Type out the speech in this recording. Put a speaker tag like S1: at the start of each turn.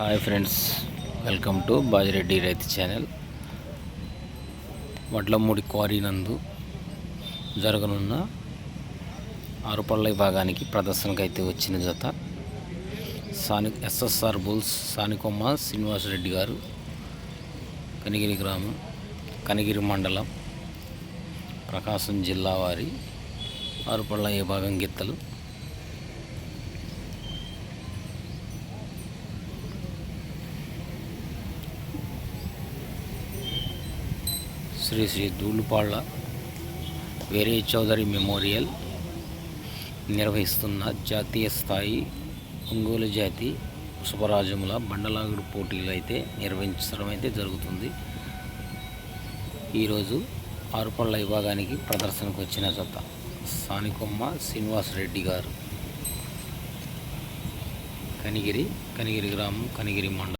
S1: Hi friends welcome to Bajireddy రైతు channel. Vadlamudi quarry నందు జరగనున్న ఆరుపల్లై భాగానికి ప్రదర్శనకు అయితే వచ్చిన జత. సాని ఎస్ఎస్ఆర్ బుల్స్ సానికొమ్మ శ్రీనివాసరెడ్డి గారు కనిగిరి గ్రామం కనిగిరి మండలం ప్రకాశం జిల్లా వారి ఆరుపళ్ళ భాగం గిత్తలు. శ్రీ శ్రీ దూలుపాళ్ళ వేరే చౌదరి మెమోరియల్ నిర్వహిస్తున్న జాతీయ స్థాయి ఒంగోలు జాతి శుభరాజముల బండలాగుడు పోటీలు అయితే నిర్వహించడం అయితే జరుగుతుంది. ఈరోజు ఆరుపళ్ళ విభాగానికి ప్రదర్శనకు వచ్చిన జత సానికొమ్మ శ్రీనివాసరెడ్డి గారు. కనిగిరి కనిగిరి గ్రామం కనిగిరి మండలం.